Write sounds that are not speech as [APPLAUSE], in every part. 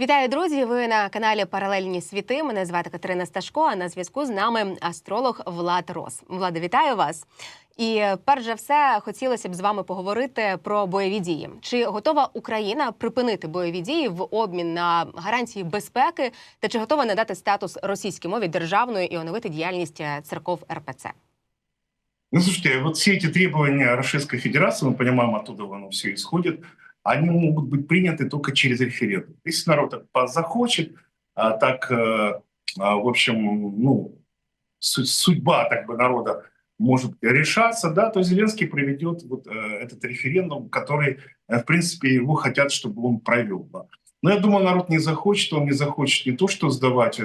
Вітаю, друзі! Ви на каналі Паралельні світи. Мене звати Катерина Сташко. А на зв'язку з нами астролог Влад Рос. Влада, вітаю вас. І перш за все хотілося б з вами поговорити про бойові дії. Чи готова Україна припинити бойові дії в обмін на гарантії безпеки, та чи готова надати статус російській мові державною і оновити діяльність е, церков РПЦ? Ну, слушайте, вот все эти требования Российской Федерации, мы понимаем, оттуда оно все исходит, они могут быть приняты только через референдум. Если народ так захочет, а, так, э, а, в общем, ну, су- судьба так бы народа может решаться, да, то Зеленский проведет вот э, этот референдум, который, э, в принципе, его хотят, чтобы он провел. Но я думаю, народ не захочет, он не захочет не то, что сдавать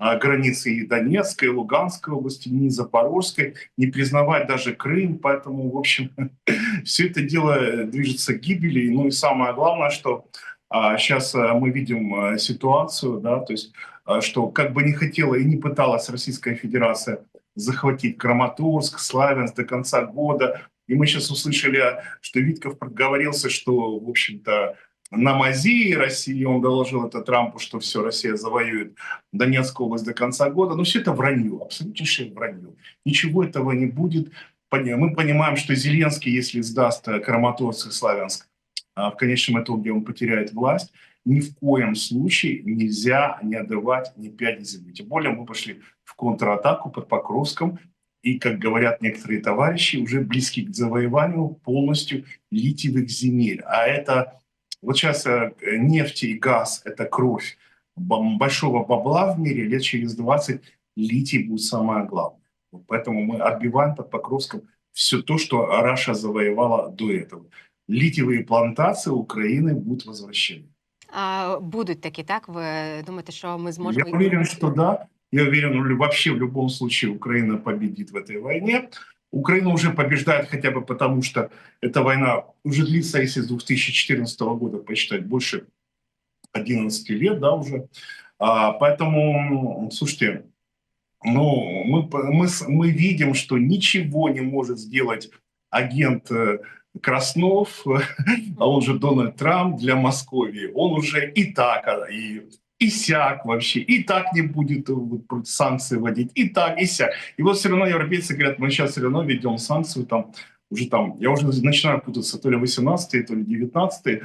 границы и Донецкой, и Луганской области, ни Запорожской, не признавать даже Крым. Поэтому, в общем, [LAUGHS] все это дело э, движется к гибели. Ну и самое главное, что а, сейчас а, мы видим а, ситуацию, да, то есть, а, что как бы не хотела и не пыталась Российская Федерация захватить Краматорск, Славянск до конца года. И мы сейчас услышали, а, что Витков проговорился, что, в общем-то, на мази России, он доложил это Трампу, что все, Россия завоюет Донецкую область до конца года. Но все это вранье, абсолютнейшее вранье. Ничего этого не будет. Мы понимаем, что Зеленский, если сдаст э, Краматорск и Славянск, а, в конечном итоге он потеряет власть. Ни в коем случае нельзя не отдавать ни пяди земли. Тем более мы пошли в контратаку под Покровском. И, как говорят некоторые товарищи, уже близки к завоеванию полностью литиевых земель. А это вот сейчас э, нефть и газ – это кровь большого бабла в мире. Лет через 20 литий будет самое главное. Поэтому мы отбиваем под Покровском все то, что Раша завоевала до этого. Литиевые плантации Украины будут возвращены. А будуть такі, так? Ви думаєте, що ми зможемо Я уверен, что да. Я уверен, вообще в любом случае Украина победит в этой войне. Украина уже побеждает хотя бы потому, что эта война уже длится, если с 2014 года посчитать, больше 11 лет, да, уже. А, поэтому, слушайте, ну, мы, мы, мы видим, что ничего не может сделать агент э, Краснов, [LAUGHS] а он же Дональд Трамп для Московии. Он уже и так, а, и, и сяк вообще, и так не будет э, вот, санкции вводить, и так, и сяк. И вот все равно европейцы говорят, мы сейчас все равно ведем санкцию, там, уже там, я уже начинаю путаться, то ли 18 то ли 19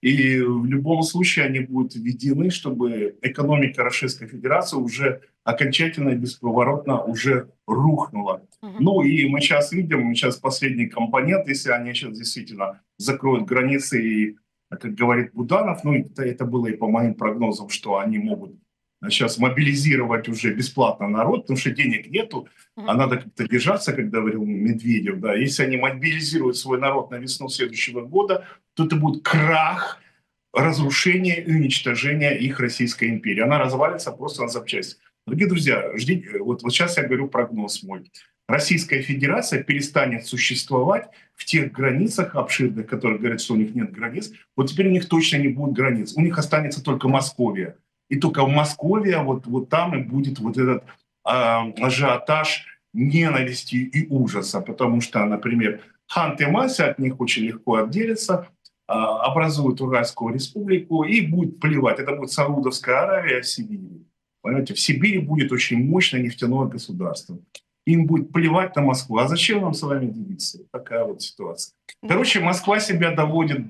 и в любом случае они будут введены, чтобы экономика Российской Федерации уже окончательно и бесповоротно уже рухнула. Мгм. Ну и мы сейчас видим, сейчас последний компонент, если они сейчас действительно закроют границы и, как говорит Буданов, ну это, это было и по моим прогнозам, что они могут сейчас мобилизировать уже бесплатно народ, потому что денег нету, а надо как-то держаться, как говорил Медведев, да. Если они мобилизируют свой народ на весну следующего года, то это будет крах, разрушение и уничтожение их Российской империи. Она развалится просто на запчасти. Дорогие друзья, ждите, вот, вот сейчас я говорю прогноз мой. Российская Федерация перестанет существовать в тех границах обширных, которые говорят, что у них нет границ. Вот теперь у них точно не будет границ. У них останется только Московия. И только в Москве, вот, вот там и будет вот этот а, ажиотаж ненависти и ужаса. Потому что, например, Хант и Мася от них очень легко отделятся, а, образуют Уральскую республику и будет плевать. Это будет Саудовская Аравия, Сибирь. Понимаете, в Сибири будет очень мощное нефтяное государство. Им будет плевать на Москву. А зачем нам с вами делиться? Такая вот ситуация. Короче, Москва себя доводит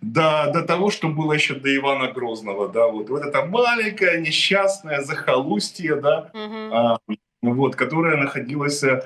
до, до того, что было еще до Ивана Грозного. Да? Вот, вот это маленькое несчастное захолустье, да, Мгм. а, вот, которая находилась э,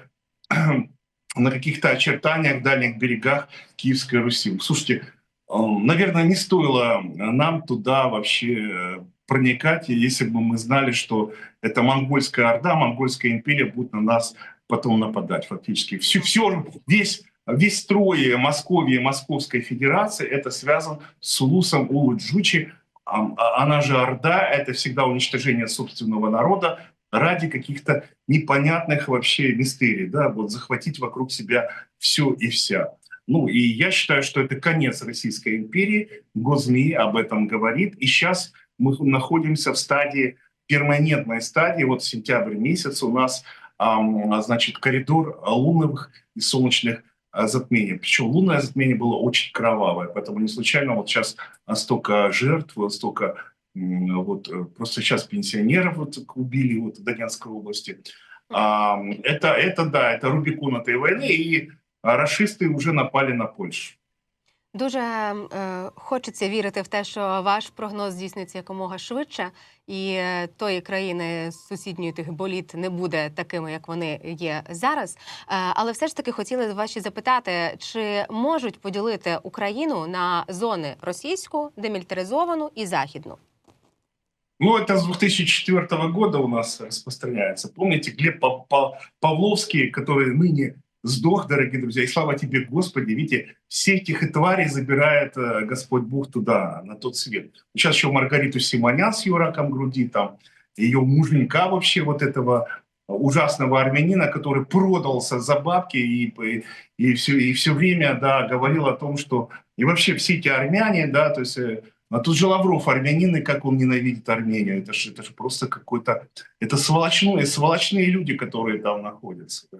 [CLEARS THROAT] на каких-то очертаниях, дальних берегах Киевской Руси. Слушайте, наверное, не стоило нам туда вообще э, проникать, если бы мы знали, что это монгольская орда, монгольская империя будет на нас потом нападать фактически. Все, все, весь, весь строй Московии, Московской Федерации, это связан с Лусом Улу-Джучи, а- а- она же Орда, это всегда уничтожение собственного народа ради каких-то непонятных вообще мистерий, да, вот захватить вокруг себя все и вся. Ну, и я считаю, что это конец Российской империи, Госми об этом говорит, и сейчас мы находимся в стадии, перманентной стадии, вот сентябрь месяц у нас, значит, коридор лунных и солнечных а, затмений. Причем лунное затмение было очень кровавое, поэтому не случайно вот сейчас столько жертв, столько Вот э, просто сейчас пенсионеров вот убили вот в Донецкой области. Это, это да, это Рубикон этой войны, и расисты уже напали на Польшу. Дуже е, хочеться вірити в те, що ваш прогноз здійсниться якомога швидше, і е, тої країни з сусідньої тих боліт не буде такими, як вони є зараз. Е, але все ж таки хотіли ваші запитати, чи можуть поділити Україну на зони російську, демілітаризовану і західну? Ну, это с 2004 года у нас распространяется. Помните, Глеб Па- Па- Павловский, который ныне сдох, дорогие друзья, и слава тебе, Господи, видите, все этих тварей забирает э, Господь Бог туда, на тот свет. Сейчас еще Маргариту Симонян с ее раком груди, там, ее муженька вообще вот этого ужасного армянина, который продался за бабки и, и, и, все, и все время да, говорил о том, что... И вообще все эти армяне, да, то есть... э, а тут же Лавров армянин, и как он ненавидит Армению. Это же, это же просто какой-то... Это сволочные, сволочные люди, которые там находятся. да.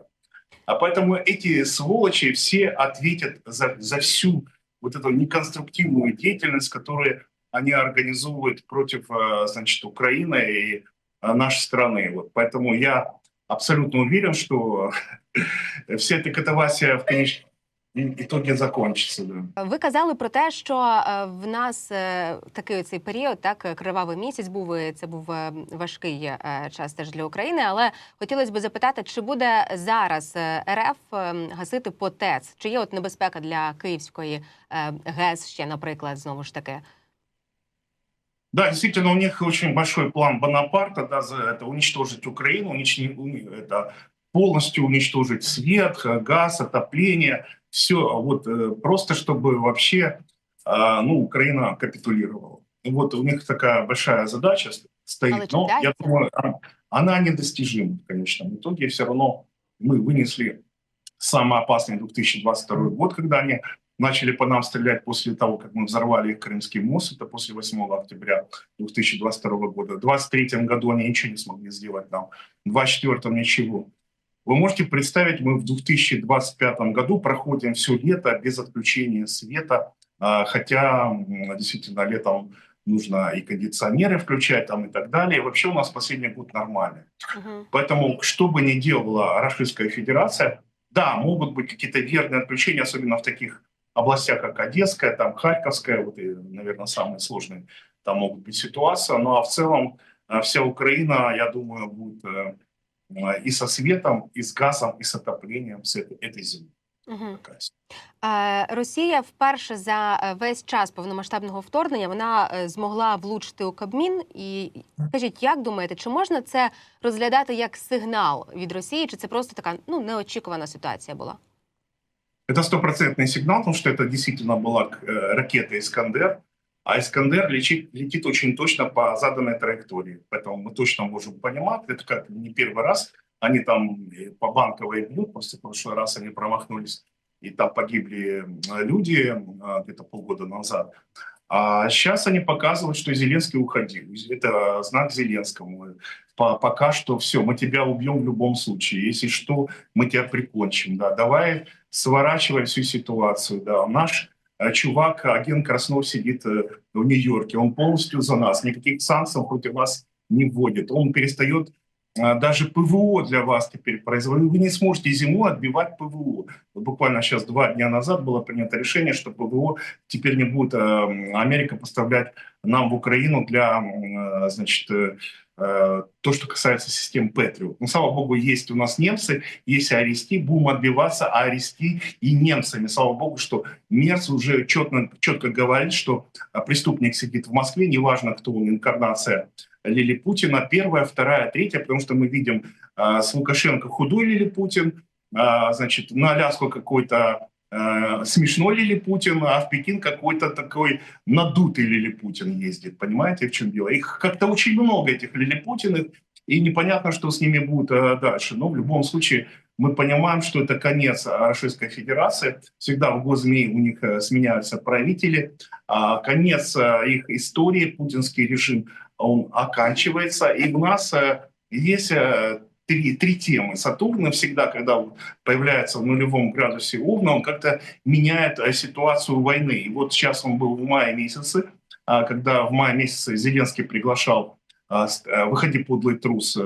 А поэтому эти сволочи все ответят за, за всю вот эту неконструктивную деятельность, которую они организовывают против, э, значит, Украины и э, нашей страны. Вот. Поэтому я абсолютно уверен, что [LAUGHS] вся эта катавасия в конечном итоге закончится. Да. Ви казали про те, що е, в нас е, такий цей період, так кривавий місяць був. і Це був е, важкий час теж для України. Але хотілося б запитати, чи буде зараз РФ гасити по ТЕЦ? Чи є от небезпека для Київської ГЕС ще, наприклад, знову ж таки? Да, действительно, у них очень большой план Бонапарта, да, за это уничтожить Украину, унич- это полностью уничтожить свет, газ, отопление, все, вот э, просто чтобы вообще, а, ну, Украина капитулировала. И Вот у них такая большая задача стоит, но я думаю, а- она недостижима в конечном итоге. Все равно мы вынесли самый опасный 2022 год, когда они начали по нам стрелять после того, как мы взорвали их Крымский мост, это после 8 октября 2022 года. В 2023 году они ничего не смогли сделать нам, в 2024 ничего. Вы можете представить, мы в 2025 году проходим все лето без отключения света, а, хотя действительно летом нужно и кондиционеры включать там и так далее. И вообще у нас последний год нормальный. Угу. Поэтому, что бы ни делала Российская Федерация, да, могут быть какие-то верные отключения, особенно в таких областях, как Одесская, там Харьковская, вот, и, наверное, самые сложные там могут быть ситуации. Ну а в целом э, вся Украина, я думаю, будет э, и со светом, и с газом, и с отоплением с этой, этой зимой. Угу. Такая Е, Росія вперше за е, весь час повномасштабного вторгнення вона е, змогла влучити у Кабмін. І скажіть, як думаєте, чи можна це розглядати як сигнал від Росії, чи це просто така ну неочікувана ситуація була? Это стопроцентный сигнал, потому что это действительно была э, ракета «Искандер», А «Искандер» летит, летит очень точно по заданной траектории. Поэтому мы точно можем понимать, это как не первый раз, они там э, по банковой бьют, просто в прошлый раз они промахнулись, и там погибли э, люди э, где-то полгода назад. А сейчас они показывают, что Зеленский уходил. Это знак Зеленскому. По- пока что все, мы тебя убьем в любом случае. Если что, мы тебя прикончим. Да. Давай сворачивай всю ситуацию. Да. Наш чувак, агент Краснов, сидит э, в Нью-Йорке. Он полностью за нас. Никаких санкций против вас не вводит. Он перестает э, даже ПВО для вас теперь производить. Вы не сможете зимой отбивать ПВО. Буквально сейчас два дня назад было принято решение, что ПВО теперь не будет э, Америка поставлять нам в Украину для, э, значит, э, то, что касается систем Патриот. Ну, слава богу, есть у нас немцы, есть Арести, будем отбиваться Арести и немцами. Слава богу, что Мерц уже четко, четко говорит, что а, преступник сидит в Москве, неважно, кто он, инкарнация Лили Путина, первая, вторая, третья, потому что мы видим а, с Лукашенко худой Лили Путин, а, значит, на Аляску какой-то э, смешной Лили Путин, а в Пекин какой-то такой надутый Лили Путин ездит. Понимаете, в чем дело? Их как-то очень много, этих Лили Путиных, и непонятно, что с ними будет э, дальше. Но в любом случае мы понимаем, что это конец э, Российской Федерации. Всегда в Госзме у них э, сменяются правители. Конец э, их истории, путинский режим, он оканчивается. И у нас э, есть э, три, три темы. Сатурн всегда, когда появляется в нулевом градусе Овна, он как-то меняет э, ситуацию войны. И вот сейчас он был в мае месяце, а, когда в мае месяце Зеленский приглашал «Выходи, подлый трус»,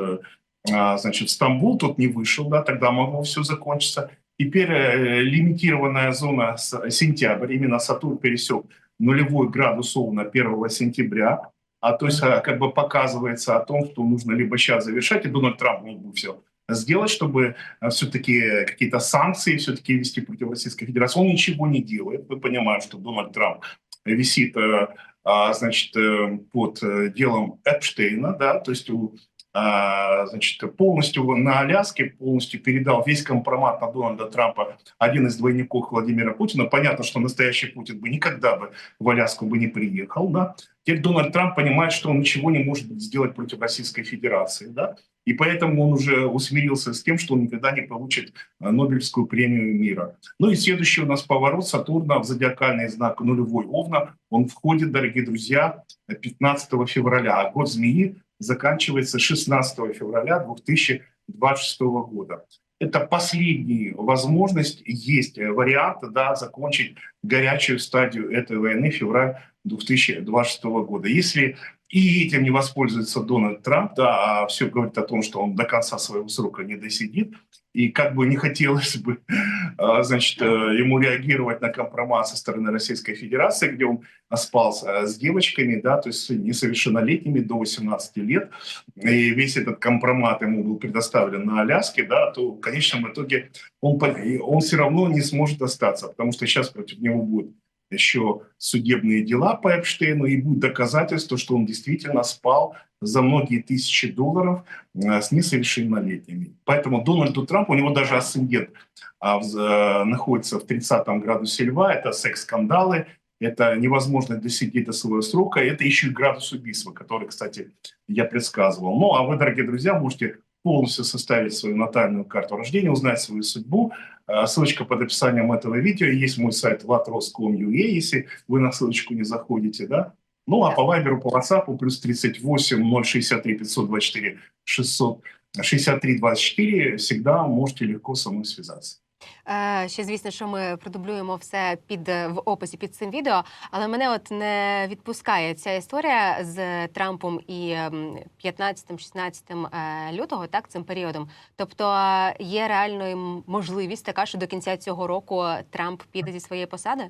а, значит, в Стамбул, тот не вышел, да, тогда могло все закончиться. Теперь лимитированная зона сентябрь, именно Сатурн пересек нулевой градус Овна 1 сентября, а то есть а, как бы показывается о том, что нужно либо сейчас завершать, и Дональд Трамп мог бы все сделать, чтобы все-таки какие-то санкции все-таки вести против Российской Федерации. Он ничего не делает. Мы понимаем, что Дональд Трамп висит, э, а, значит, э, под э, делом Эпштейна, да, то есть у а, значит, полностью на Аляске полностью передал весь компромат на Дональда Трампа один из двойников Владимира Путина. Понятно, что настоящий Путин бы никогда бы в Аляску бы не приехал, да. Теперь Дональд Трамп понимает, что он ничего не может сделать против Российской Федерации, да. И поэтому он уже усмирился с тем, что он никогда не получит э, Нобелевскую премию мира. Ну и следующий у нас поворот Сатурна в зодиакальный знак нулевой Овна. Он входит, дорогие друзья, 15 февраля. А год змеи заканчивается 16 февраля 2026 года. Это последняя возможность, есть вариант да, закончить горячую стадию этой войны февраль 2026 года. Если и этим не воспользуется Дональд Трамп, да, а все говорит о том, что он до конца своего срока не досидит, и как бы не хотелось бы, [LAUGHS] а, значит, э, ему реагировать на компромат со стороны Российской Федерации, где он спал с- с девочками, да, то есть несовершеннолетними до 18 лет, и весь этот компромат ему был предоставлен на Аляске, да, то в конечном итоге он, он все равно не сможет остаться, потому что сейчас против него будет еще судебные дела по Эпштейну, и будет доказательство, что он действительно спал за многие тысячи долларов э, с несовершеннолетними. Поэтому Дональду Трампу, у него даже асцендент а, в- э, находится в 30 градусе льва, это секс-скандалы, это невозможно досидеть до своего срока, это еще и градус убийства, который, кстати, я предсказывал. Ну, а вы, дорогие друзья, можете полностью составить свою натальную карту рождения, узнать свою судьбу. Э, Ссылочка под описанием этого видео. Есть мой сайт latros.com.ua, если вы на ссылочку не заходите, да. Ну, а по Вайберу, по WhatsApp плюс 38 063 524 600 63 24 всегда можете легко со мной связаться. Е, Ще звісно, що ми продублюємо все під е, в описі під цим відео, але мене от не відпускає ця історія з Трампом і ем, 15-16 е, лютого, так цим періодом. Тобто е, є реально м- можливість така, що до кінця цього року Трамп піде зі своєї посади.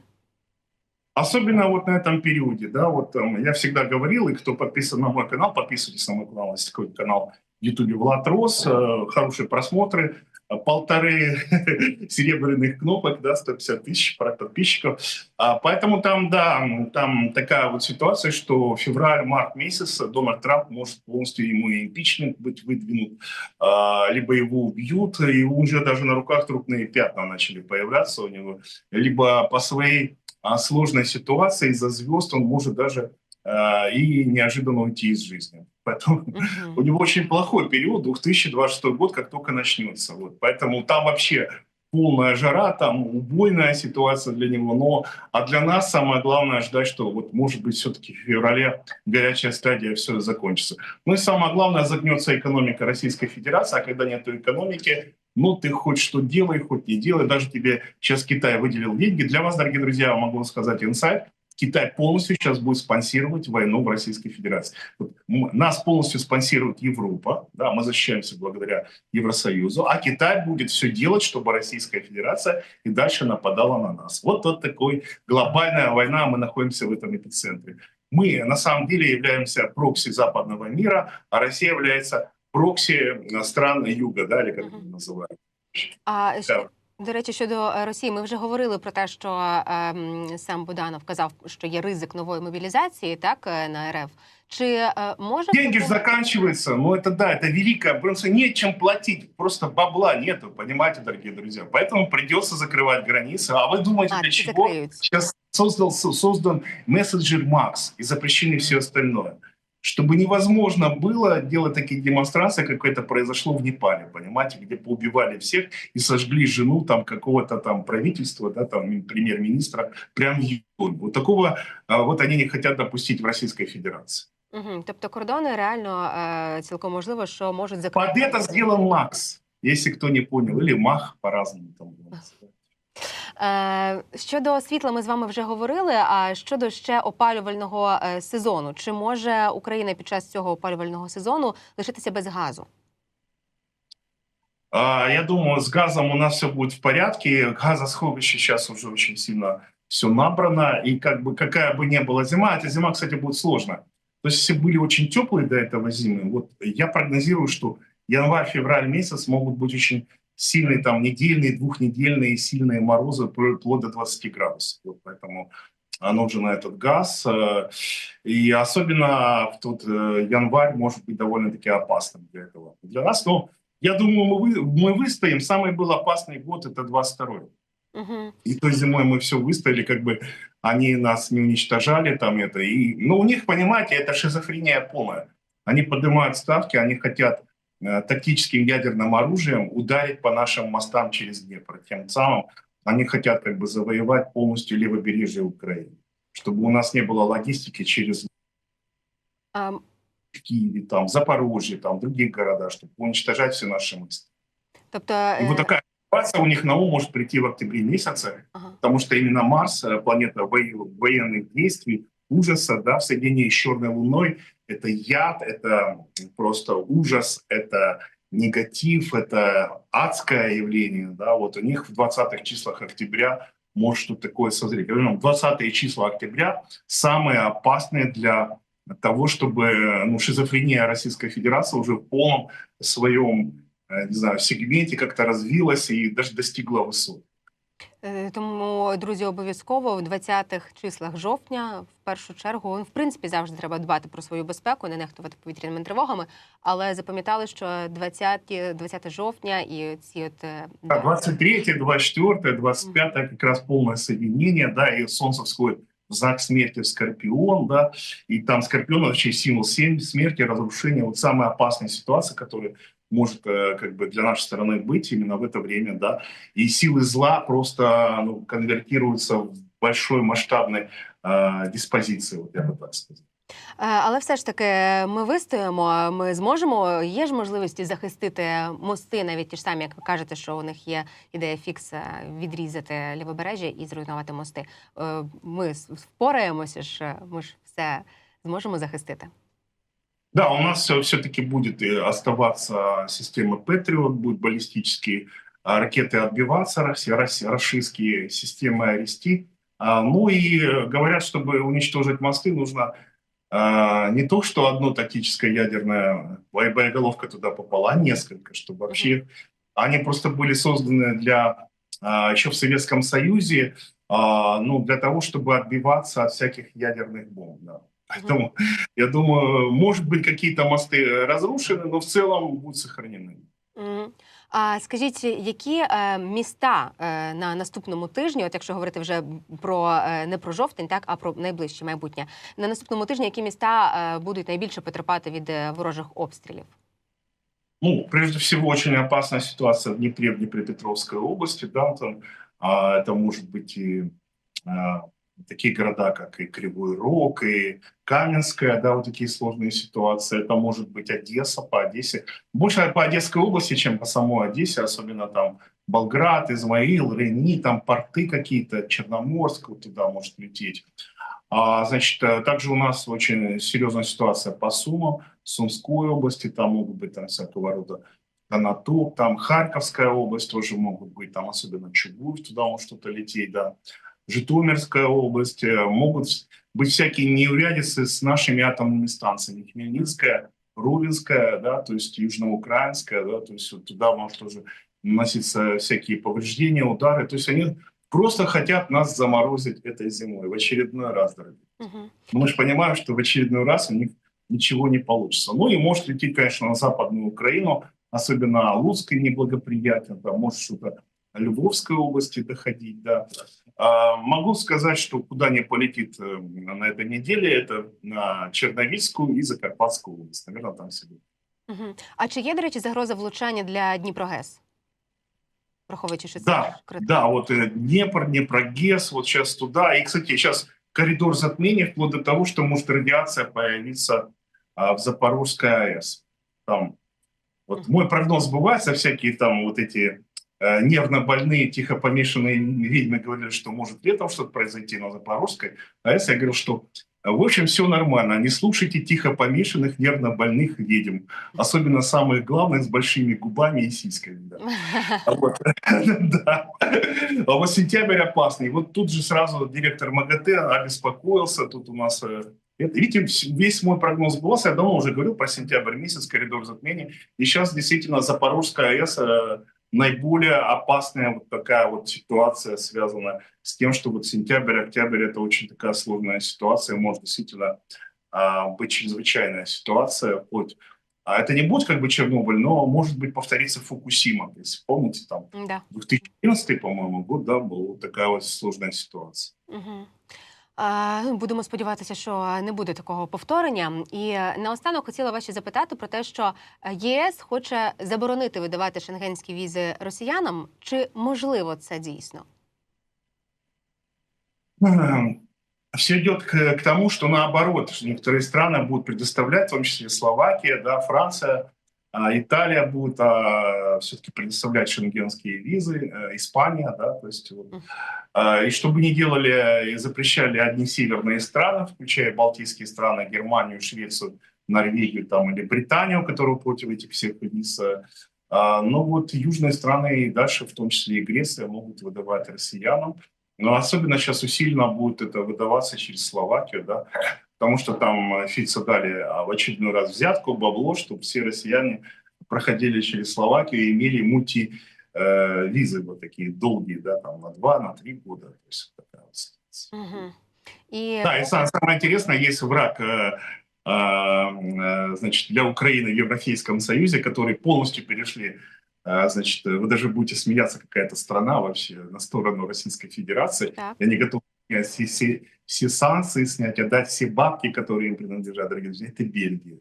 Особенно вот на этом периоде, да, вот там, я всегда говорил, и кто подписан на мой канал, подписывайтесь на мой канал, есть такой канал в Ютубе Влад Рос, э, хорошие просмотры, э, полторы [LAUGHS] серебряных кнопок, да, 150 тысяч подписчиков. А, поэтому там, да, там такая вот ситуация, что февраль-март месяц Дональд Трамп может полностью ему импичмент быть выдвинут, а, либо его убьют, и уже даже на руках трупные пятна начали появляться у него, либо по своей а, сложной ситуации из-за звезд он может даже а, и неожиданно уйти из жизни. Поэтому Мгм. [LAUGHS] у него очень плохой период, 2026 год, как только начнется. Вот. Поэтому там вообще полная жара, там убойная ситуация для него. Но, а для нас самое главное ждать, что вот может быть все-таки в феврале горячая стадия все закончится. Ну и самое главное, загнется экономика Российской Федерации, а когда нет экономики, ну ты хоть что делай, хоть не делай, даже тебе сейчас Китай выделил деньги. Для вас, дорогие друзья, я могу сказать инсайт, Китай полностью сейчас будет спонсировать войну в Российской Федерации. Вот нас полностью спонсирует Европа, да, мы защищаемся благодаря Евросоюзу, а Китай будет все делать, чтобы Российская Федерация и дальше нападала на нас. Вот вот такой глобальная война, мы находимся в этом эпицентре. Мы на самом деле являемся прокси западного мира, а Россия является прокси э, стран юга, да, или как Мгм. это называют. А ще, Так. до речі, щодо е, Росії, ми вже говорили про те, що ем, сам Буданов казав, що є ризик нової мобілізації, так е, на РФ. Чи е, може Деньги же бути- заканчиваются, ну это да, это великое, просто нечем платить, просто бабла нету, понимаете, дорогие друзья. Поэтому придется закрывать границы. А вы думаете, а, для ці чего закриють? сейчас создал, создан мессенджер Макс и запрещены все остальное? Чтобы невозможно было делать такие демонстрации, как это произошло в Непале, понимаете, где поубивали всех и сожгли жену там какого-то там правительства, да, там премьер-министра, прям в июль. Вот такого а, вот они не хотят допустить в Российской Федерации. Угу. Тобто кордони реально е, цілком можливо, що можуть закрити. Под это сделан Макс, если кто не понял, или Мах по-разному там. называют. Е, щодо світла, ми з вами вже говорили. А щодо ще опалювального е, сезону, чи може Україна під час цього опалювального сезону лишитися без газу? А, Я думаю, с газом у нас все будет в порядке. Газосховище сейчас уже очень сильно все набрано. И как бы какая бы ни была зима, эта зима, кстати, будет сложная. То есть если были очень теплые до этого зимы, вот я прогнозирую, что январь-февраль месяц могут быть очень сильные там недельные, двухнедельные сильные морозы вплоть до 20 градусов. Вот поэтому а, нужен этот газ. э, И особенно в тот э, январь может быть довольно-таки опасным для этого. Для нас, но я думаю, мы, вы, мы выстоим. Самый был опасный год это 22 Угу. И той зимой мы все выстояли, как бы они нас не уничтожали там это. И, ну, у них, понимаете, это шизофрения полная. Они поднимают ставки, они хотят тактическим ядерным оружием ударить по нашим мостам через Днепр. Тем самым они хотят как бы завоевать полностью левобережье Украины, чтобы у нас не было логистики через Ем, Киеве, там, Запорожье, там, других городах, чтобы уничтожать все наши мосты. тобто, И вот такая ситуация у них на ум может прийти в октябре месяце, ага. потому что именно Марс, э, планета военных действий, ужаса, да, в соединении с Черной Луной, это яд, это просто ужас, это негатив, это адское явление, да, вот у них в 20-х числах октября может что-то такое созреть. Я говорю, 20-е числа октября самые опасные для того, чтобы ну, шизофрения Российской Федерации уже в полном своем э, не знаю, сегменте как-то развилась и даже достигла высот. Е, Тому, друзі, обов'язково в 20-х числах жовтня, в першу чергу, в принципі, завжди треба дбати про свою безпеку, не нехтувати повітряними тривогами. Але запам'ятали, що 20, 20 жовтня и ці от е, А 23, 24, 25 как раз полное соединение, да, и Солнце всходит в знак смерти в Скорпион, да, и там Скорпион вообще символ семь, смерти, разрушения, вот самая опасная ситуация, которая может э, как бы для нашей стороны быть именно в это время, да, и силы зла просто ну, конвертируются в большой масштабной э, диспозиции, вот я бы так сказал. Е, Але все ж таки ми вистоїмо, ми зможемо. Є ж можливості захистити мости, навіть ті ж самі, як ви кажете, що у них є ідея фікс е, відрізати лівобережжя і зруйнувати мости. Е, Ми с- впораємося ж, е, ми ж все зможемо захистити. Да, у нас все-таки будет э, оставаться система Патриот, будут баллистические а, ракеты отбиваться, росси- росси- российские системы Арести. А, Ну и э, говорят, чтобы уничтожить мосты, нужно а, не то, что одно тактическое ядерная бо- боеголовка туда попала, а несколько, чтобы вообще... Они просто были созданы для еще в Советском Союзе, ну, для того, чтобы отбиваться от всяких ядерных бомб. Да. Поэтому я думаю, может быть, какие-то мосты разрушены, но в целом будут сохранены. Мгм. А скажіть, які е, міста е, на наступному тижні, от якщо говорити вже про е, не про жовтень, так а про найближче майбутнє, на наступному тижні які міста е, будуть найбільше потерпати від е, ворожих обстрілів? Ну, прежде всего, очень опасная ситуация в Днепре, в Днепропетровской области. Да, там, а, это может быть и а, такие города, как и Кривой Рог, и Каменская, да, вот такие сложные ситуации. Это может быть Одесса, по Одессе. Больше по Одесской области, чем по самой Одессе, особенно там Болград, Измаил, Рени, там порты какие-то, Черноморск, вот туда может лететь. А, значит, э, также у нас очень серьезная ситуация по Сумам, Сумской области, там могут быть там всякого рода Конотоп, там Харьковская область тоже могут быть, там особенно Чугуев, туда может что-то лететь, да. Житомирская область, э, могут быть всякие неурядицы с нашими атомными станциями, Хмельницкая, Рувинская, да, то есть Южноукраинская, да, то есть вот туда может тоже наноситься всякие повреждения, удары, то есть они просто хотят нас заморозить этой зимой в очередной раз, дорогие. Угу. Но мы же понимаем, что в очередной раз у них ничего не получится. Ну и может лететь, конечно, на Западную Украину, особенно Луцкой неблагоприятно, да, может что-то Львовской области доходить, да. А, могу сказать, что куда не полетит э, на этой неделе, это на Черновицкую и Закарпатскую область. Наверное, там себе. Угу. А чи є, до речі, загроза влучання для Дніпрогес? Враховуючи, що це Да, крит- Да, вот э, Днепр, Днепрогес, вот сейчас туда. И, кстати, сейчас коридор затмений, вплоть до того, что может радиация появиться а, в Запорожской АЭС. Там, вот Мгм. мой прогноз сбывается, всякие там вот эти э, нервно больные, тихо помешанные ведьмы говорили, что может летом что-то произойти на Запорожской, а я говорил, что в общем, все нормально. Не слушайте тихо помешанных, нервно больных ведьм. Особенно самых главных с большими губами и сиськами. Да. [LAUGHS] А вот, [LAUGHS] да. а вот сентябрь опасный. Вот тут же сразу директор МАГАТЭ обеспокоился. Тут у нас э, это, видите, весь мой прогноз сбылся. Я давно уже говорил про сентябрь месяц, коридор затмений. И сейчас действительно Запорожская АЭС э, наиболее опасная вот такая вот ситуация связана с тем, что вот сентябрь, октябрь это очень такая сложная ситуация, может действительно а, быть чрезвычайная ситуация. Вот. А это не будет как бы Чернобыль, но может быть повторится Фукусима. Если помните, там Да. 2011, по-моему, год, да, была такая вот сложная ситуация. Угу. Ну, будемо сподіватися, що не буде такого повторення. І наостанок хотіла вас ще запитати про те, що єС хоче заборонити видавати шенгенські візи росіянам. Чи можливо це дійсно? Все идет к, к тому, что наоборот, некоторые страны будут предоставлять, в том числе Словакия, да, Франция, а, Италия будет все-таки предоставлять шенгенские визы, э, Испания, да, то есть вот, а, и чтобы не делали и запрещали одни северные страны, включая Балтийские страны, Германию, Швецию, Норвегию там, или Британию, которая против этих всех виз, э, а, но вот южные страны и дальше, в том числе и Греция, могут выдавать россиянам. Но особенно сейчас усиленно будет это выдаваться через Словакию, да, потому что там э, Фица дали а, в очередной раз взятку, бабло, чтобы все россияне проходили через Словакию и имели мульти э, визы вот такие долгие, да, там на два, на три года. То есть такая вот. Угу. І Да, и сам- самое интересное, есть враг э, э, э, значит, для Украины в Европейском Союзе, которые полностью перешли, э, значит, вы даже будете смеяться, какая-то страна вообще на сторону Российской Федерации, так. и они готовы снять все, все, все санкции снять, отдать все бабки, которые им принадлежат, дорогие друзья, это Бельгия.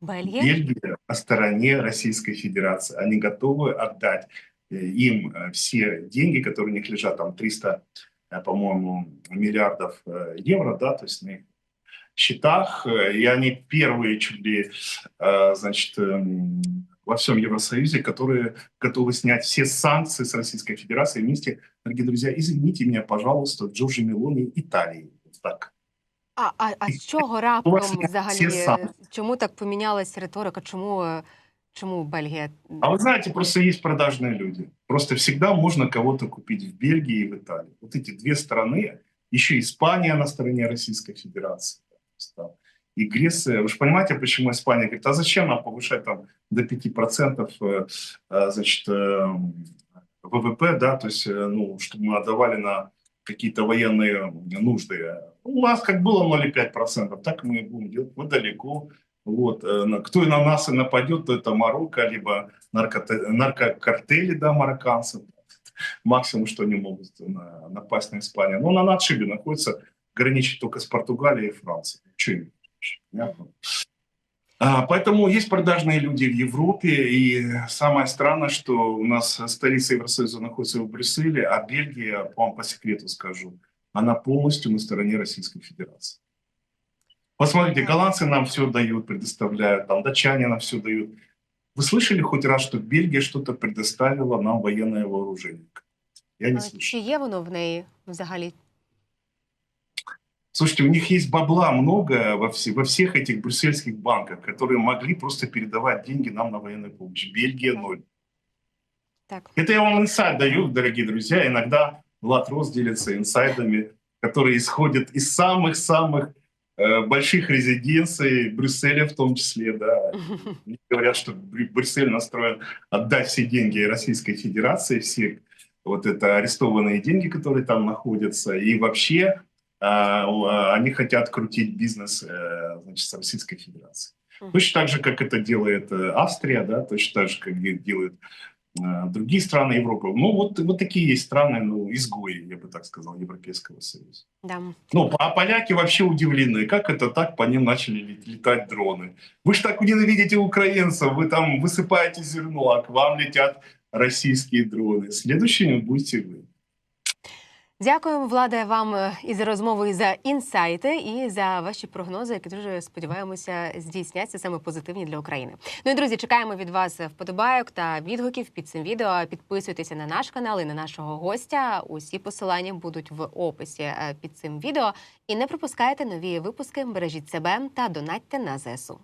Бельгія. Бельгия на стороне Российской Федерации. Они готовы отдать э, им э, все деньги, которые у них лежат, там 300, э, по-моему, миллиардов э, евро, да, то есть на их счетах, э, и они первые чуть ли, э, значит, эм, во всем Евросоюзе, которые готовы снять все санкции с Российской Федерацией вместе, дорогие друзья, извините меня, пожалуйста, Джорджи Мелони Италии. Вот так. А, а, а з чого вас раптом є взагалі? всі санкції. Чому так помінялась риторика? Чому, е, чому Бельгія? А вы знаете, просто есть продажные люди. Просто всегда можно кого-то купить в Бельгии и в Италии. Вот эти две страны, еще Испания на стороне Российской Федерации. И Греция, вы же понимаете, почему Испания говорит, а зачем нам повышать там до 5% э, э, значит, э, ВВП, да, то есть, э, ну, чтобы мы отдавали на какие-то военные нужды. У нас как было 0,5%, так мы и будем делать. Мы далеко. Вот. э, Кто и на нас и нападет, то это Марокко, либо наркокартели, да, марокканцы. [LAUGHS] Максимум, что они могут на- напасть на Испанию. Но она на отшибе находится, граничит только с Португалией и Францией. Чего им? Понятно? А, Поэтому есть продажные люди в Европе, и самое странное, что у нас столица Евросоюза находится в Брюсселе, а Бельгия, по вам по секрету скажу, она полностью на стороне Российской Федерации. Посмотрите, голландцы нам все дают, предоставляют, там датчане нам все дают. Вы слышали хоть раз, что Бельгия что-то предоставила нам военное вооружение? Я не А слышал. Чи є воно в неї взагалі? Слушайте, у них есть бабла много во, все- во всех этих брюссельских банках, которые могли просто передавать деньги нам на военную помощь. Бельгия ноль. Так. Это я вам инсайд даю, дорогие друзья. Иногда Влад Рос делится инсайдами, которые исходят из самых-самых э, больших резиденций Брюсселя в том числе. Да. [LAUGHS] Мне говорят, что Брю- Брюссель настроен отдать все деньги Российской Федерации, все вот это арестованные деньги, которые там находятся, и вообще они хотят крутить бизнес э, значит, с Российской Федерацией. Точно так же, как это делает э, Австрия, да, точно так же, как де- делают э, другие страны Европы. Ну, вот, вот такие есть страны, ну, изгои, я бы так сказал, Европейского Союза. Да. Ну, а поляки вообще удивлены, как это так, по ним начали лет- летать дроны. Вы же так ненавидите украинцев, вы там высыпаете зерно, а к вам летят российские дроны. Следующими будете вы. Дякуємо, Владе, вам е, і за розмову, і за інсайти, і за ваші прогнози, які дуже сподіваємося здійсняться саме позитивні для України. Ну і друзі, чекаємо від вас вподобайок та відгуків під цим відео. Підписуйтеся на наш канал і на нашого гостя. Усі посилання будуть в описі е, під цим відео. І не пропускайте нові випуски. Бережіть себе та донатьте на ЗСУ.